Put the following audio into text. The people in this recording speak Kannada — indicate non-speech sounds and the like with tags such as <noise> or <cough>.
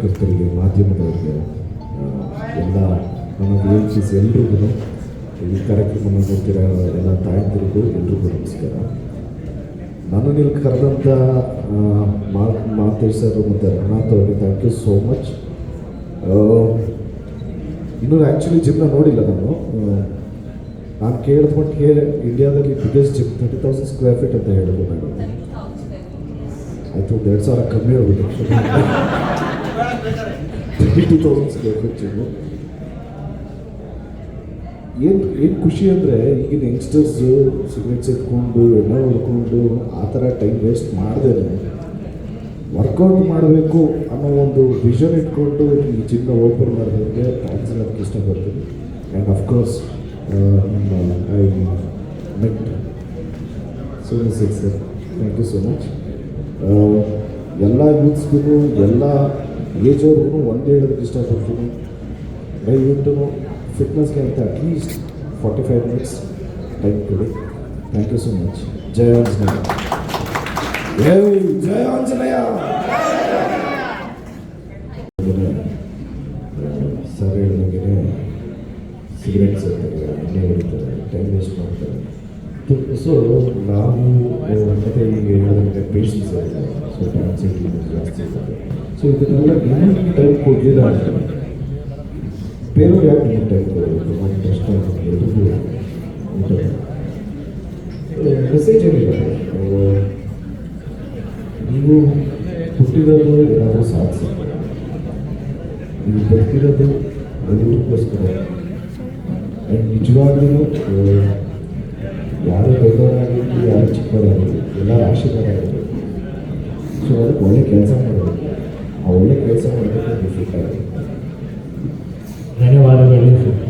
ಕರ್ತರಿಗೆ ಮಾಧ್ಯಮದವರಿಗೆ ಎಲ್ಲ ನಮ್ಮ ವಿ ಎಲ್ಲರೂ ಸಿ ಎಲ್ರಿಗೂ ಈ ಕಾರ್ಯಕ್ರಮವನ್ನು ನೋಡ್ತಿರೋ ಎಲ್ಲ ತಾಯಂದಿರಿಗೂ ಎಲ್ರಿಗೂ ನಮಸ್ಕಾರ. ನಾನು ಇಲ್ಲಿ ಕರೆದಂಥ ಮಾತೇಶ್ ಸರ್ ಮತ್ತು ರಘುನಾಥ್ ಅವರಿಗೆ ಥ್ಯಾಂಕ್ ಯು ಸೋ ಮಚ್ ಇನ್ನೂ ಆ್ಯಕ್ಚುಲಿ ಜಿಮ್ನ ನೋಡಿಲ್ಲ ನಾನು. ನಾನು ಕೇಳಿದ ಮಟ್ಟಿಗೆ ಇಂಡಿಯಾದಲ್ಲಿ biggest gym thirty thousand square feet ಅಂತ ಹೇಳಿದ್ರು ಮೇಡಮ್ ಆಯಿತು ಒಂದು ಎರಡು ಸಾವಿರ ಕಮ್ಮಿ ಹೋಗ್ಬಿಟ್ಟು <laughs> ತರ್ಟಿ ತೌಸಂಡ್ ಸ್ಕ್ವೇರ್ ಫೀಟ್ ಏನು ಏನು ಖುಷಿ ಅಂದರೆ ಈಗಿನ ಯಂಗ್ಸ್ಟರ್ಸು ಸಿಗರೇಟ್ಸ್ ಎತ್ಕೊಂಡು, ಎಣ್ಣೆ ಹೊಡ್ಕೊಂಡು ಆ ಥರ ಟೈಮ್ ವೇಸ್ಟ್ ಮಾಡಿದೆ ವರ್ಕೌಟ್ ಮಾಡಬೇಕು ಅನ್ನೋ ಒಂದು ವಿಷನ್ ಇಟ್ಕೊಂಡು ಈ ಜಿಮ್ನ ಓಪನ್ ಮಾಡೋದಕ್ಕೆ ಥ್ಯಾಂಕ್ಸ್ ಹೇಳೋಕ್ಕೆ ಇಷ್ಟಪಡ್ತೀನಿ. And of course I met Sony sick sir thank you so much ಎಲ್ಲ ಯೂತ್ಸ್ಗೂ ಎಲ್ಲ ಏಜ್ ಅವ್ರಿಗೂ ಒಂದೇ ಹೇಳೋದಕ್ಕೆ ಇಷ್ಟಪಡ್ತೀನಿ ದಯವಿಟ್ಟು ಫಿಟ್ನೆಸ್ಗೆ ಅಂತ at least forty five minutes time ಕೊಡಿ ಥ್ಯಾಂಕ್ ಯು ಸೊ ಮಚ್ ಜಯ ಆಂಜನೇಯ ಜೈ ಜಯ ಆಂಜನೇಯ ಸರ್ ಹೇಳಿದಂಗೆ ಸಿಗರೇಟ್ಸ್ ಇರ್ತಾರೆ ಎಣ್ಣೆ ಹೊಡಿತಾರೆ ಟೈಮ್ ವೇಸ್ಟ್ ಮಾಡ್ತಾರೆ ಸೊ ನಾವು ಮತ್ತೆ ಈಗ ಹೇಳಿದಂಗೆ ಪೇಷನ್ಸ್ ಇರುತ್ತೆ ಇದನ್ನೆಲ್ಲ ಇನ್ನೂ ಟೈಮ್ ಕೊಡಲಿಲ್ಲ ಬೇರೆ ಯಾಕೆ ನಿಮಗೆ ಟೈಮ್ ಕೊಡಬೇಕು ನಮ್ಮ ಪ್ರಶ್ನೆ ಎಲ್ರಿಗೂ ಮೆಸೇಜ್ ಏನಿಲ್ಲ ನೀವು ಹುಟ್ಟಿರೋದು ಏನಾದರೂ ಸಾಧಿಸಿ ನೀವು ಬದುಕಿರೋದು ಅದಕ್ಕೋಸ್ಕರ ನಿಜವಾಗ್ಲೂ ಯಾರು ದೊಡ್ಡವರಾಗಿರಲಿ, ಯಾರು ಚಿಕ್ಕವರಾಗಿರಲಿ ಎಲ್ಲ ಆಶೀರ್ವಾದ ಸೊ ಅದಕ್ಕೆ ಒಳ್ಳೆ ಕೆಲಸ ಮಾಡಬೇಕು ಒಳ್ಳೆ ಕೆಲಸ ಆಗಿ ಧನ್ಯವಾದಗಳು